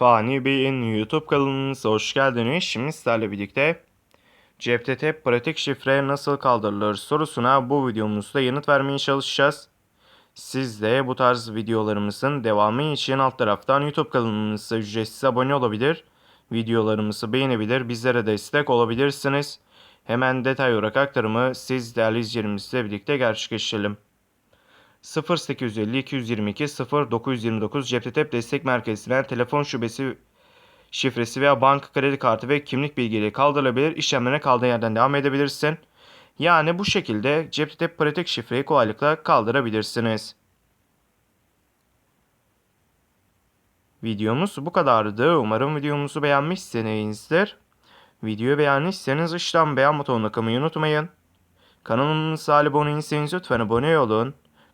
Fani Bey'in YouTube kanalınıza hoş geldiniz. Şimdi sizlerle birlikte CPTT pratik şifre nasıl kaldırılır sorusuna bu videomuzda yanıt vermeye çalışacağız. Siz de bu tarz videolarımızın devamı için alt taraftan YouTube kanalımıza ücretsiz abone olabilir, videolarımızı beğenebilir, bizlere destek olabilirsiniz. Hemen detay olarak aktarımı siz değerli izleyicilerimizle birlikte gerçekleştirelim. 0850 222 0929 CPTEP destek merkezine telefon şubesi şifresi veya banka kredi kartı ve kimlik bilgileri kaldırılabilir. İşlemlerine kaldığı yerden devam edebilirsin. Yani bu şekilde CPTEP pratik şifreyi kolaylıkla kaldırabilirsiniz. Videomuz bu kadardı. Umarım videomuzu beğenmişsinizdir. Videoyu beğendiyseniz işlem beğen butonuna kılmayı unutmayın. Kanalımıza abone değilseniz lütfen abone olun.